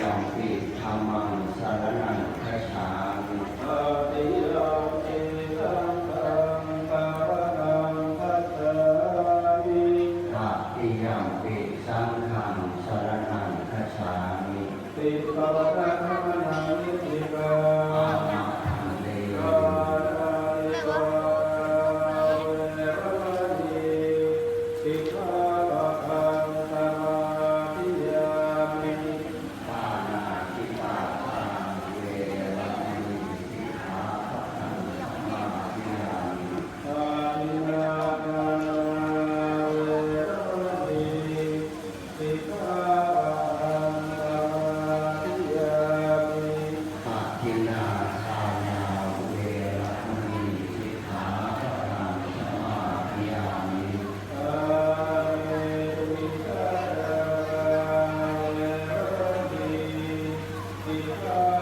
ยังปิธรรมังสารนังคาถาปฏิยัติสังขังปารังพัตติปฏิยังปิสังขังสารนังคาาติ uh,